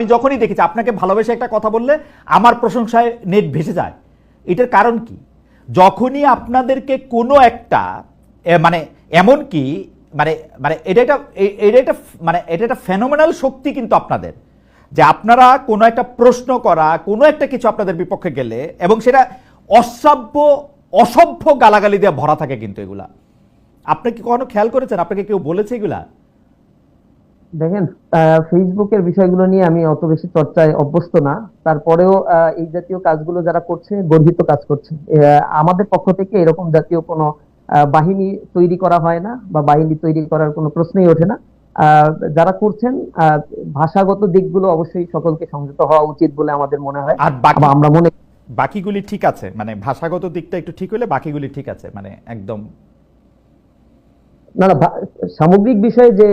আমি যখনই দেখেছি আপনাকে ভালোবেসে একটা কথা বললে আমার প্রশংসায় নেট ভেসে যায়। এটার কারণ কি? যখনই আপনাদেরকে কোনো একটা মানে এমন কি মানে মানে এটা একটা এটা একটা মানে এটা একটা ফেনোমেনাল শক্তি কিন্তু আপনাদের। যে আপনারা কোনো একটা প্রশ্ন করা, কোনো একটা কিছু আপনাদের বিপক্ষে গেলে এবং সেটা অসভ্য অসভ্য গালাগালি দিয়ে ভরা থাকে কিন্তু এগুলা। আপনি কি কখনো খেয়াল করেছেন? আপনাকে কেউ বলেছে এগুলা? দেখেন ফেসবুকের বিষয়গুলো নিয়ে আমি অত বেশি চর্চায় অভ্যস্ত না। তারপরেও এই জাতীয় কাজগুলো যারা করছে গর্হিত কাজ করছে। আমাদের পক্ষ থেকে এরকম জাতীয় কোনো বাহিনী তৈরি করা হয় না বা বাহিনী তৈরি করার কোনো প্রশ্নই ওঠে না। যারা করছেন আহ, ভাষাগত দিকগুলো অবশ্যই সকলকে সংযত হওয়া উচিত বলে আমাদের মনে হয়। আর আমরা মনে বাকিগুলি ঠিক আছে মানে ভাষাগত দিকটা একটু ঠিক হলে বাকিগুলি ঠিক আছে মানে একদম না না সামগ্রিক বিষয়ে যে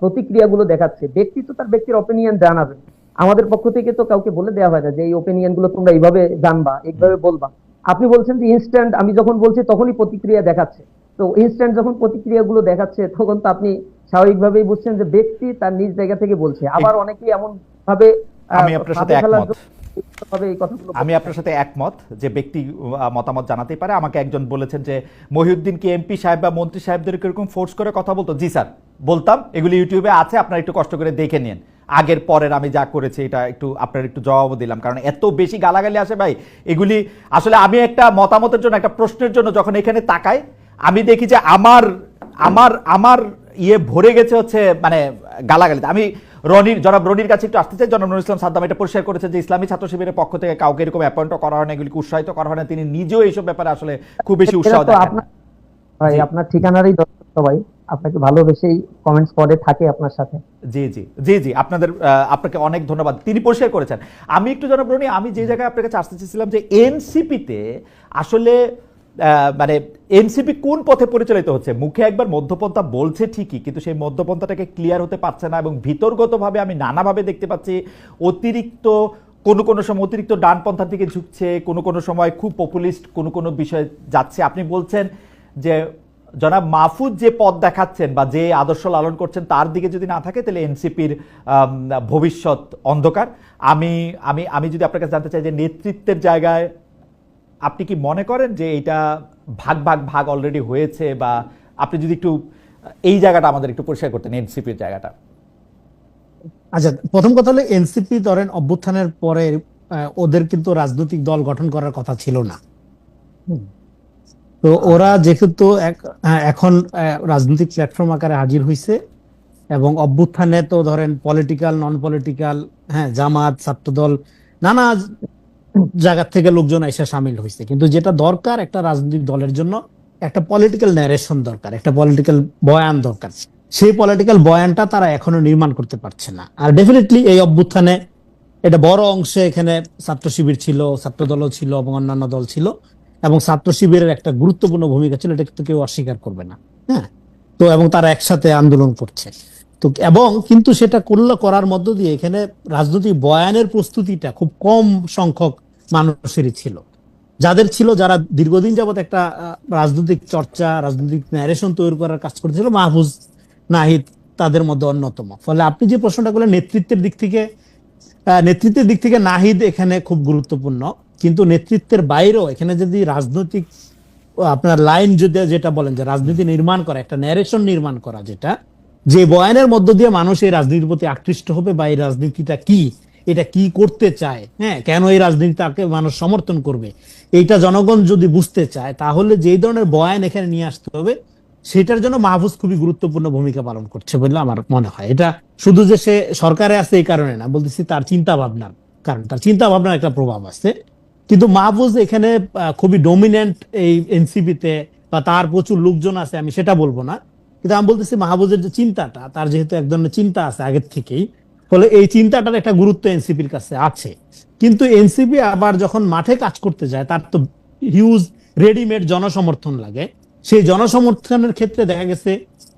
প্রতিক্রিয়াগুলো দেখাচ্ছে ব্যক্তি তো তার ব্যক্তির অপিনিয়ন জানাবে। আমাদের পক্ষ থেকে তো কাউকে বলে দেওয়া হয় না যে এই অপিনিয়নগুলো তোমরা এইভাবে জানবা এইভাবে বলবা। আপনি বলছেন যে ইনস্ট্যান্ট আমি যখন বলছি তখনই প্রতিক্রিয়া দেখাচ্ছে। তো ইনস্ট্যান্ট যখন প্রতিক্রিয়াগুলো দেখাচ্ছে তখন তো আপনি স্বাভাবিকভাবেই বুঝছেন যে ব্যক্তি তার নিজ জায়গা থেকে বলছে। আবার অনেকেই এমন ভাবে আমি আপনার সাথে একমত। আমি আপনার সাথে একমত যে ব্যক্তি মতামত জানাতেই পারে। আমাকে একজন বলেছেন যে, মহিউদ্দিন কি এমপি সাহেব বা মন্ত্রী সাহেবদের এরকম ফোর্স করে কথা বলতো? জি, স্যার। বলতাম, এগুলি ইউটিউবে আছে, আপনারা একটু কষ্ট করে দেখে নিন। আগের, পরের আমি যা করেছি, এটা একটু, আপনার একটু জবাবও দিলাম। কারণ এত বেশি গালাগালি আসে ভাই, এগুলি আসলে আমি একটা মতামতের জন্য, একটা প্রশ্নের জন্য যখন এখানে তাকাই, আমি দেখি যে আমার আমার আমার ইয়ে ভরে গেছে হচ্ছে মানে গালাগালিতে। আমি রনির জনাব রনির কাছে একটু আসতে চাই। জনাব নুরুল ইসলাম সাদ্দাম এটা পরিষ্কার করেছে যে ইসলামী ছাত্র শিবিরের পক্ষ থেকে কাউকে এরকম অ্যাপয়েন্ট করা হয় না এগুলিকে উৎসাহিত করা হয় না। তিনি নিজেও এইসব ব্যাপারে আসলে খুব বেশি উৎসাহ এটা তো দেখান। আপনার না। ভাই আপনার ঠিকানারই সবাই। আপনাকে ভালোবেসেই কমেন্টস করে থাকে আপনার সাথে। জি জি জি জি আপনাদের আহ, আপনাকে অনেক ধন্যবাদ। তিনি পরিষ্কার করেছেন। আমি একটু জনাব রনি আমি যে জায়গায় আপনার কাছে আসতে চেয়েছিলাম যে এনসিপিতে আসলে মানে এনসিপি কোন পথে পরিচালিত হচ্ছে? মুখে একবার মধ্যপন্থা বলছে ঠিকই, কিন্তু সেই মধ্যপন্থাটাকে ক্লিয়ার হতে পারছে না এবং ভিতরগতভাবে আমি নানাভাবে দেখতে পাচ্ছি, অতিরিক্ত কোনো কোনো সময় অতিরিক্ত ডানপন্থার দিকে ঝুঁকছে, কোনো কোনো সময় খুব পপুলিস্ট কোনো কোনো বিষয়ে যাচ্ছে। আপনি বলছেন যে, জনাব মাহফুজ যে পথ দেখাচ্ছেন বা যে আদর্শ লালন করছেন, তার দিকে যদি না থাকে, তাহলে এনসিপির ভবিষ্যৎ অন্ধকার। আমি আমি আমি যদি আপনার কাছে জানতে চাই যে নেতৃত্বের জায়গায় আপনি কি মনে করেন যে এটা ভাগ ভাগ ভাগ অলরেডি হয়েছে বা আপনি যদি একটু এই জায়গাটা আমাদের একটু পরিষ্কার করতেন এনসিপির জায়গাটা? আচ্ছা প্রথম কথা হলো এনসিপি ধরেন অভ্যুত্থানের পরে ওদের কিন্তু রাজনৈতিক দল গঠন করার কথা ছিল না। তো ওরা যেহেতু আহ, এখন রাজনৈতিক প্ল্যাটফর্ম আকারে হাজির হয়েছে এবং অভ্যুত্থানে তো ধরেন পলিটিক্যাল নন পলিটিক্যাল হ্যাঁ জামাত ছাত্রদল নানা জায়গা থেকে লোকজন এসে সামিল হয়েছে কিন্তু যেটা দরকার একটা রাজনৈতিক দলের জন্য, একটা পলিটিক্যাল ন্যারেশন দরকার, একটা পলিটিক্যাল বয়ান দরকার। সেই পলিটিক্যাল বয়ানটা তারা এখনও নির্মাণ করতে পারছে না। আর ডেফিনেটলি এই অভ্যুত্থানে এটা বড় অংশে এখানে ছাত্র শিবির ছিল, ছাত্র দলও ছিল এবং অন্যান্য দল ছিল। এবং ছাত্র শিবিরের একটা গুরুত্বপূর্ণ ভূমিকা ছিল, এটা তো কেউ অস্বীকার করবে না। হ্যাঁ? তো এবং তারা একসাথে আন্দোলন করছে। তো এবং কিন্তু সেটা করলে করার মধ্য দিয়ে এখানে রাজনৈতিক বয়ানের প্রস্তুতিটা খুব কম সংখ্যক মানুষেরই ছিল। যাদের ছিল, যারা দীর্ঘদিন যাবত একটা রাজনৈতিক চর্চা, রাজনৈতিক ন্যারেশন তৈরি করার কাজ করতেছিল, মাহফুজ নাহিদ তাদের মধ্যে অন্যতম। ফলে আপনি যে প্রশ্নটা করলেন, নেতৃত্বের দিক থেকে নেতৃত্বের দিক থেকে নাহিদ এখানে খুব গুরুত্বপূর্ণ। কিন্তু নেতৃত্বের বাইরেও এখানে যদি রাজনৈতিক, আপনার লাইন যদি, যেটা বলেন যে রাজনীতি নির্মাণ করা, একটা ন্যারেশন নির্মাণ করা যেটা, যে বয়ানের মধ্য দিয়ে মানুষ এই রাজনীতির প্রতি আকৃষ্ট হবে বা এই রাজনীতিটা কি এটা কি করতে চায়? হ্যাঁ কেন এই রাজনীতিটাকে মানুষ সমর্থন করবে? এইটা জনগণ যদি বুঝতে চায়, তাহলে যেই ধরনের বয়ান এখানে নিয়ে আসতে হবে, সেটার জন্য মাহফুজ খুবই গুরুত্বপূর্ণ ভূমিকা পালন করছে বলে আমার মনে হয়। এটা শুধু যে সে সরকারে আছে এই কারণে না, বলতেছি তার চিন্তা ভাবনার কারণ। তার চিন্তা ভাবনার একটা প্রভাব আছে। কিন্তু মাহফুজ এখানে খুবই ডমিনেন্ট এই এনসিপিতে বা তার প্রচুর লোকজন আছে, আমি সেটা বলব না। কিন্তু আমি বলতেছি মাহফুজের যে চিন্তাটা, তার যেহেতু এক ধরনের চিন্তা আছে আগের থেকেই ফলে এই চিন্তাটার একটা গুরুত্ব এনসিপির কাছে আছে। কিন্তু এনসিপি আবার যখন মাঠে কাজ করতে যায় তার তো হিউজ রেডিমেড জনসমর্থন লাগে। সেই জনসমর্থনের ক্ষেত্রে দেখা গেছে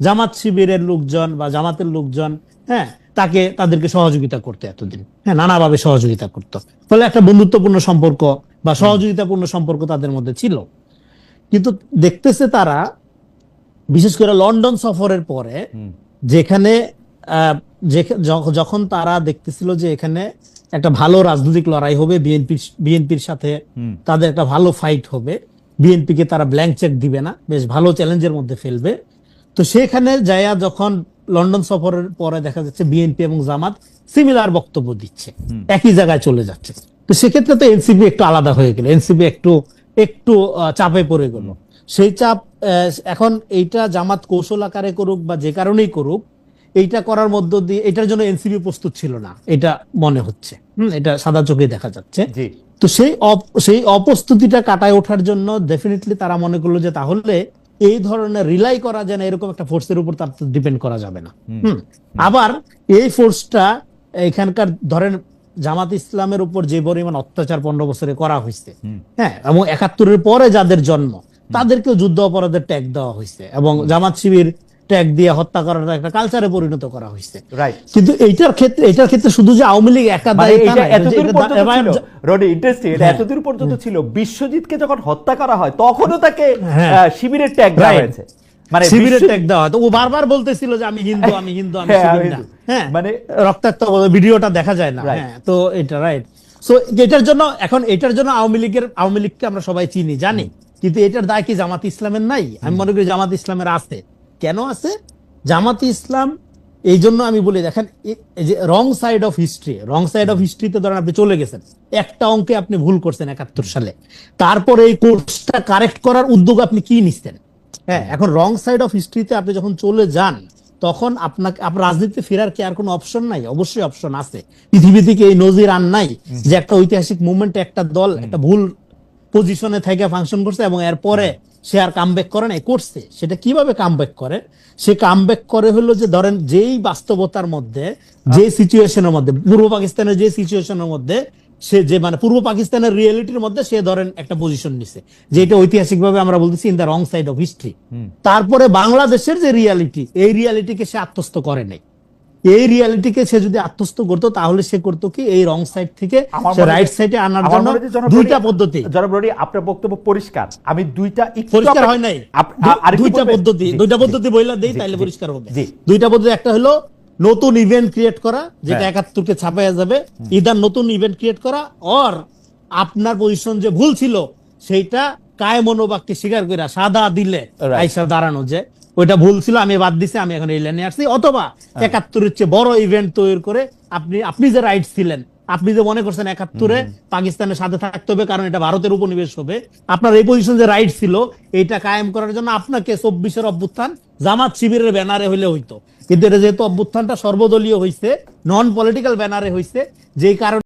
জামাত শিবিরের লোকজন বা জামাতের লোকজন হ্যাঁ তাকে তাদেরকে সহযোগিতা করতে এতদিন। হ্যাঁ নানাভাবে সহযোগিতা করতো। ফলে একটা বন্ধুত্বপূর্ণ সম্পর্ক বা সহযোগিতাপূর্ণ সম্পর্ক তাদের মধ্যে ছিল। কিন্তু দেখতেছে তারা বিশেষ করে লন্ডন সফরের পরে যেখানে যখন তারা দেখতেছিল যে এখানে একটা ভালো রাজনৈতিক লড়াই হবে বিএনপির বিএনপির সাথে তাদের একটা ভালো ফাইট হবে বিএনপিকে তারা ব্ল্যাঙ্ক চেক দিবে না বেশ ভালো চ্যালেঞ্জের মধ্যে ফেলবে। তো সেখানে যায়া যখন লন্ডন সফরের পরে দেখা যাচ্ছে বিএনপি এবং জামাত সিমিলার বক্তব্য দিচ্ছে একই জায়গায় চলে যাচ্ছে। তো সেক্ষেত্রে তো এনসিপি একটু আলাদা হয়ে গেল এনসিপি একটু একটু চাপে পড়ে গেল। সেই চাপ এখন এইটা জামাত কৌশল আকারে করুক বা যে কারণেই করুক এইটা করার মধ্য দিয়ে এটার জন্য এনসিপি প্রস্তুত ছিল না এটা মনে হচ্ছে। হুম এটা সাদা চোখে দেখা যাচ্ছে। তো সেই সেই অপ্রস্তুতিটা কাটায় ওঠার জন্য ডেফিনেটলি তারা মনে করল যে তাহলে এই ধরনের রিলাই করা যায় না এরকম একটা ফোর্সের উপর তার ডিপেন্ড করা যাবে না। আবার এই ফোর্সটা এখানকার ধরেন জামাত ইসলামের উপর যে পরিমাণ অত্যাচার পনেরো বছরে করা হয়েছে হ্যাঁ এবং একাত্তরের পরে যাদের জন্ম তাদেরকেও যুদ্ধ অপরাধের ট্যাগ দেওয়া হয়েছে এবং জামাত শিবির ট্যাগ দিয়ে হত্যা করার একটা কালচারে পরিণত করা হয়েছে। কিন্তু এইটার ক্ষেত্রে এটার ক্ষেত্রে শুধু যে আওয়ামী লীগ একা মানে দায়ী এবার- ইন্টারেস্টিং এটা হ্যাঁ। এতদূর পর্যন্ত ছিল? বিশ্বজিৎকে যখন হত্যা করা হয় তখনও তাকে হ্যাঁ। শিবিরের ট্যাগ দেওয়া হয়েছে। মানে শিবিরের ট্যাগ দেওয়া হয়। তো ও বারবার বলতেছিল যে আমি হিন্দু আমি হিন্দু আমি হ্যাঁ, শিবির না। হ্যাঁ। মানে মানে- রক্তাক্ত ভিডিওটা দেখা যায় না। হ্যাঁ তো এটা রাইট সো এটার জন্য এখন এটার জন্য আওয়ামী লীগের আওয়ামী লীগকে আমরা সবাই চিনি জানি। কিন্তু এটার দায় কি জামাত ইসলামের নাই? আমি মনে করি জামাত ইসলামের আছে। কেন আছে? জামাত ইসলাম, এই জন্য আমি বলি, দেখেন যে wrong side of history wrong side of হিস্ট্রিতে ধরেন আপনি চলে গেছেন, একটা অঙ্কে আপনি ভুল করছেন একাত্তর সালে। তারপরে এই কোর্সটা কারেক্ট করার উদ্যোগ আপনি কি নিচ্ছেন? হ্যাঁ এখন রং সাইড অফ হিস্ট্রিতে আপনি যখন চলে যান, তখন আপনাকে, আপনার রাজনীতিতে ফেরার কি আর কোনো অপশন নাই? অবশ্যই অপশন আছে। পৃথিবী থেকে এই নজির আন নাই যে একটা ঐতিহাসিক মুভমেন্টে একটা দল, একটা ভুল পজিশনে থেকে ফাংশন করছে এবং এরপরে সে আর কামব্যাক করে নাই করছে। সেটা কীভাবে কামব্যাক করে? সে কামব্যাক করে হলো যে ধরেন যেই বাস্তবতার মধ্যে যে সিচুয়েশনের মধ্যে পূর্ব পাকিস্তানের যে সিচুয়েশনের মধ্যে সে যে মানে পূর্ব পাকিস্তানের রিয়েলিটির মধ্যে সে ধরেন একটা পজিশন নিছে যে এটা ঐতিহাসিকভাবে আমরা বলতেছি in the wrong side of history তারপরে বাংলাদেশের যে রিয়ালিটি এই রিয়ালিটিকে সে আত্মস্থ করে নাই। এই রিয়ালিটিকে সে যদি আত্মস্থ করতো তাহলে সে করতো কি? এই রং সাইড থেকে রাইট সাইডে আনার জন্য দুইটা পদ্ধতি। জনাব রনি আপনার বক্তব্য পরিষ্কার। আমি দুইটা পরিষ্কার হয় নাই। দুইটা পদ্ধতি দুইটা পদ্ধতি বইলা দেই জি, তাইলে পরিষ্কার হবে। জি। দুইটা পদ্ধতি একটা হলো নতুন ইভেন্ট ক্রিয়েট করা যেটা হ্যাঁ। একাত্তরকে ছাপাইয়া যাবে। ইদার নতুন ইভেন্ট ক্রিয়েট করা অর আপনার পজিশন যে ভুল ছিল সেইটা কায় মনোবাক্যে স্বীকার করে সাদা দিলে Right. আইসা দাঁড়ানো যে ওইটা ভুল ছিল আমি বাদ দিছি আমি এখন এই লাইনে আসছি। অথবা হ্যাঁ। একাত্তরের চেয়ে বড় ইভেন্ট তৈরি করে আপনি আপনি যে রাইট ছিলেন আপনি যে মনে করছেন একাত্তরে পাকিস্তানের সাথে থাকতে হবে কারণ এটা ভারতের উপনিবেশ হবে আপনার এই পজিশন যে রাইট ছিল এটা কায়েম করার জন্য আপনাকে চব্বিশের অভ্যুত্থান জামাত শিবিরের ব্যানারে হইলে হইতো। কিন্তু এটা যেহেতু অভ্যুত্থানটা সর্বদলীয় হইছে নন পলিটিক্যাল ব্যানারে হইছে যেই কারণে